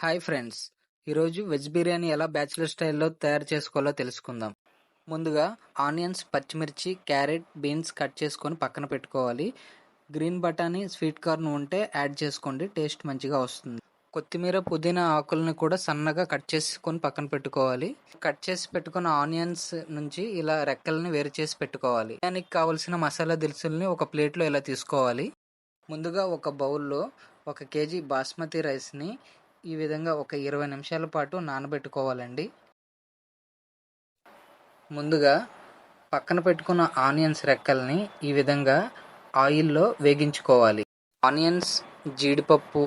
Hi friends. ఈరోజు veg biryani ఎలా bachelor స్టైల్లో తయారు చేసుకోవాలో తెలుసుకుందాం. ముందుగా ఆనియన్స్ పచ్చిమిర్చి క్యారెట్ బీన్స్ కట్ చేసుకొని పక్కన పెట్టుకోవాలి. గ్రీన్ బటానీ స్వీట్ కార్న్ ఉంటే యాడ్ చేసుకోండి టేస్ట్ మంచిగా వస్తుంది. కొత్తిమీర పుదీనా ఆకులను కూడా సన్నగా కట్ చేసుకొని పక్కన పెట్టుకోవాలి. కట్ చేసి పెట్టుకున్న ఆనియన్స్ నుంచి ఇలా రెక్కల్ని వేరు చేసి పెట్టుకోవాలి. దానికి కావలసిన మసాలా దినుసుల్ని ఒక ప్లేట్లో ఇలా తీసుకోవాలి. ముందుగా ఒక బౌల్లో ఒక కేజీ బాస్మతి రైస్ని ఈ విధంగా ఒక ఇరవై నిమిషాల పాటు నానబెట్టుకోవాలండి. ముందుగా పక్కన పెట్టుకున్న ఆనియన్స్ రెక్కల్ని ఈ విధంగా ఆయిల్లో వేగించుకోవాలి. ఆనియన్స్ జీడిపప్పు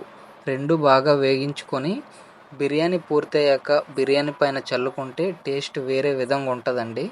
రెండు బాగా వేగించుకొని బిర్యానీ పూర్తయ్యాక బిర్యానీ పైన చల్లుకుంటే టేస్ట్ వేరే విధంగా ఉంటుందండి.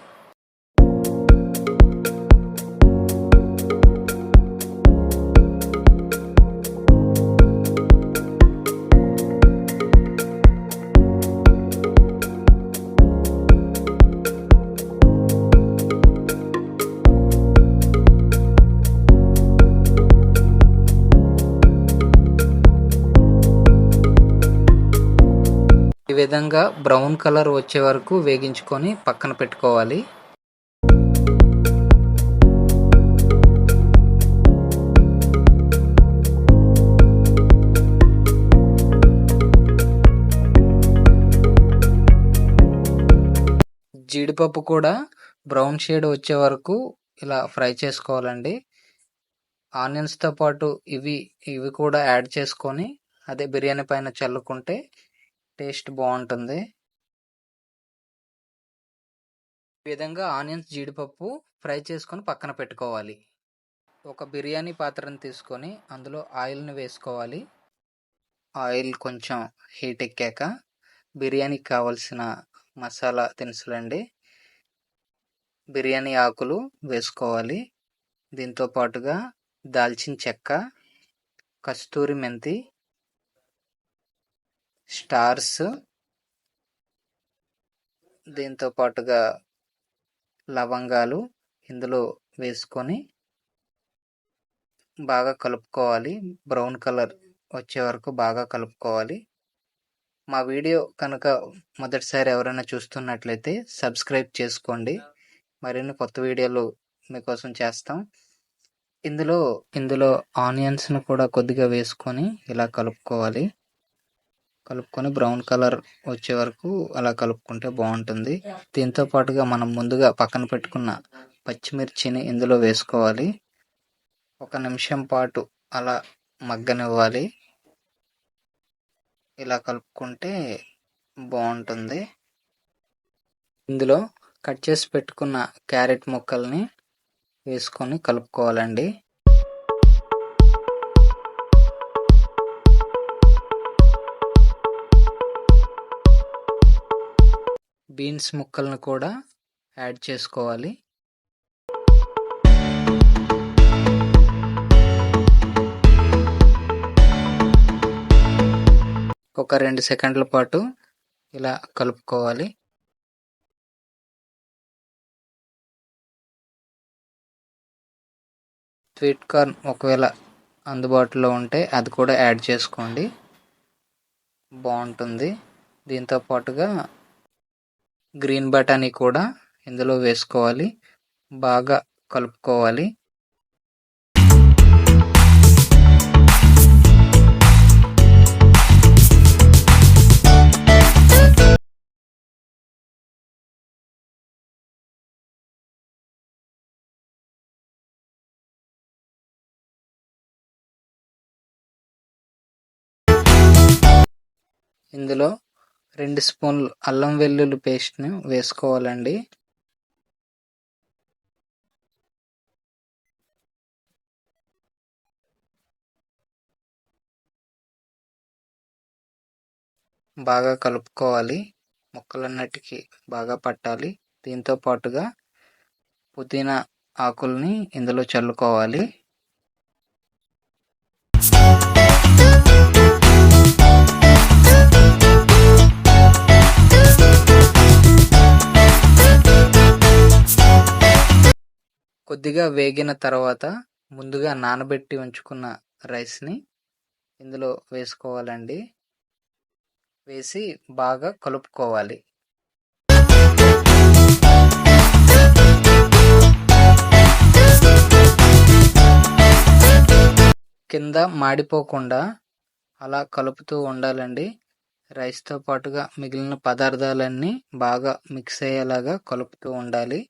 ఈ విధంగా బ్రౌన్ కలర్ వచ్చే వరకు వేగించుకొని పక్కన పెట్టుకోవాలి. జీడిపప్పు కూడా బ్రౌన్ షేడ్ వచ్చే వరకు ఇలా ఫ్రై చేసుకోవాలండి. ఆనియన్స్తో పాటు ఇవి ఇవి కూడా యాడ్ చేసుకొని అదే బిర్యానీ పైన చల్లుకుంటే టేస్ట్ బాగుంటుంది. ఈ విధంగా ఆనియన్స్ జీడిపప్పు ఫ్రై చేసుకొని పక్కన పెట్టుకోవాలి. ఒక బిర్యానీ పాత్రను తీసుకొని అందులో ఆయిల్ని వేసుకోవాలి. ఆయిల్ కొంచెం హీట్ ఎక్కాక బిర్యానీకి కావలసిన మసాలా దినుసులండి. బిర్యానీ ఆకులు వేసుకోవాలి. దీంతో పాటుగా దాల్చిన చెక్క కస్తూరి మెంతి స్టార్స్. దీంతో పాటుగా లవంగాలు ఇందులో వేసుకొని బాగా కలుపుకోవాలి. బ్రౌన్ కలర్ వచ్చే వరకు బాగా కలుపుకోవాలి. మా వీడియో కనుక మొదటిసారి ఎవరైనా చూస్తున్నట్లయితే సబ్స్క్రైబ్ చేసుకోండి. మరిన్ని కొత్త వీడియోలు మీకోసం చేస్తాం. ఇందులో ఇందులో ఆనియన్స్ను కూడా కొద్దిగా వేసుకొని ఇలా కలుపుకోవాలి. కలుపుకొని బ్రౌన్ కలర్ వచ్చే వరకు అలా కలుపుకుంటే బాగుంటుంది. దీంతో పాటుగా మనం ముందుగా పక్కన పెట్టుకున్న పచ్చిమిర్చిని ఇందులో వేసుకోవాలి. ఒక నిమిషం పాటు అలా మగ్గనివ్వాలి. ఇలా కలుపుకుంటే బాగుంటుంది. ఇందులో కట్ చేసి పెట్టుకున్న క్యారెట్ ముక్కల్ని వేసుకొని కలుపుకోవాలండి. బీన్స్ ముక్కలను కూడా యాడ్ చేసుకోవాలి. ఒక రెండు సెకండ్ల పాటు ఇలా కలుపుకోవాలి. స్వీట్ కార్న్ ఒకవేళ అందుబాటులో ఉంటే అది కూడా యాడ్ చేసుకోండి. బాగుంటుంది. దీంతో పాటుగా గ్రీన్ బటానీ కూడా ఇందులో వేసుకోవాలి. బాగా కలుపుకోవాలి. ఇందులో రెండు స్పూన్లు అల్లం వెల్లుల్లి పేస్ట్ని వేసుకోవాలండి. బాగా కలుపుకోవాలి. ముక్కలన్నిటికీ బాగా పట్టాలి. దీంతో పాటుగా పుదీనా ఆకుల్ని ఇందులో చల్లుకోవాలి. కొద్దిగా వేగిన తర్వాత ముందుగా నానబెట్టి ఉంచుకున్న రైస్ని ఇందులో వేసుకోవాలండి. వేసి బాగా కలుపుకోవాలి. కింద మాడిపోకుండా అలా కలుపుతూ ఉండాలండి. రైస్తో పాటుగా మిగిలిన పదార్థాలన్నీ బాగా మిక్స్ అయ్యేలాగా కలుపుతూ ఉండాలి.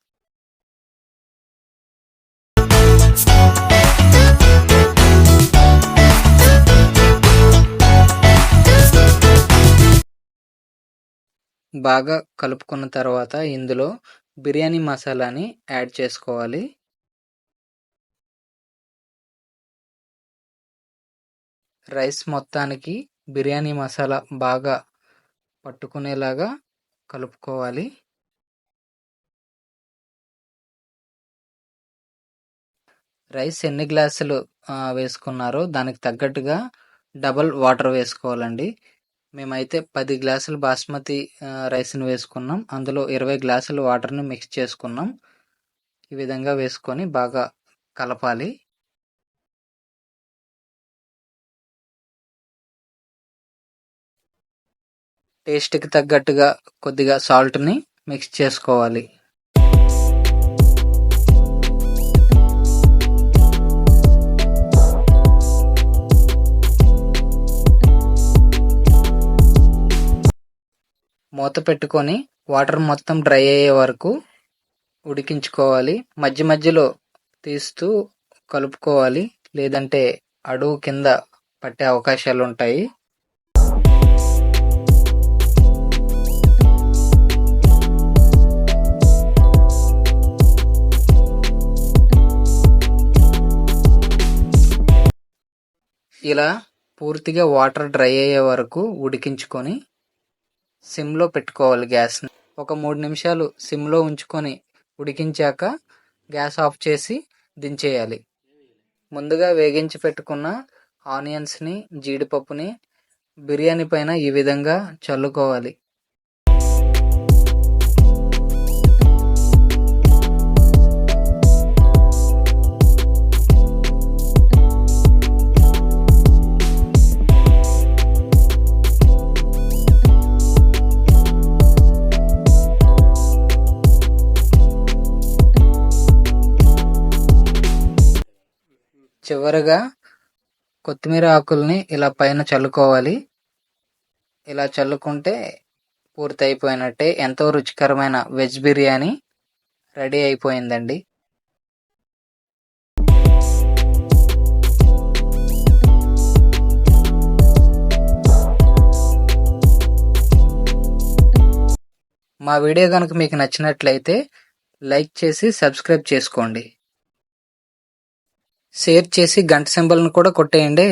బాగా కలుపుకున్న తర్వాత ఇందులో బిర్యానీ మసాలాని యాడ్ చేసుకోవాలి. రైస్ మొత్తానికి బిర్యానీ మసాలా బాగా పట్టుకునేలాగా కలుపుకోవాలి. రైస్ ఎన్ని గ్లాసులు వేసుకున్నారో దానికి తగ్గట్టుగా డబల్ వాటర్ వేసుకోవాలండి. మేమైతే పది గ్లాసులు బాస్మతి రైస్ని వేసుకున్నాం. అందులో ఇరవై గ్లాసులు వాటర్ని మిక్స్ చేసుకున్నాం. ఈ విధంగా వేసుకొని బాగా కలపాలి. టేస్ట్కి తగ్గట్టుగా కొద్దిగా సాల్ట్ని మిక్స్ చేసుకోవాలి. మూత పెట్టుకొని వాటర్ మొత్తం డ్రై అయ్యే వరకు ఉడికించుకోవాలి. మధ్య మధ్యలో తీస్తూ కలుపుకోవాలి. లేదంటే అడుగు కింద పట్టే అవకాశాలు ఉంటాయి. ఇలా పూర్తిగా వాటర్ డ్రై అయ్యే వరకు ఉడికించుకొని సిమ్లో పెట్టుకోవాలి గ్యాస్ని. ఒక మూడు నిమిషాలు సిమ్లో ఉంచుకొని ఉడికించాక గ్యాస్ ఆఫ్ చేసి దించేయాలి. ముందుగా వేగించి పెట్టుకున్న ఆనియన్స్ని జీడిపప్పుని బిర్యానీ పైన ఈ విధంగా చల్లుకోవాలి. చివరగా కొత్తిమీర ఆకుల్ని ఇలా పైన చల్లుకోవాలి. ఇలా చల్లుకుంటే పూర్తి అయిపోయినట్టే ఎంతో రుచికరమైన వెజ్ బిర్యానీ రెడీ అయిపోయిందండి. మా వీడియో కనుక మీకు నచ్చినట్లయితే లైక్ చేసి సబ్స్క్రైబ్ చేసుకోండి. షేర్ చేసి గంట సింబల్ను కూడా కొట్టేయండి.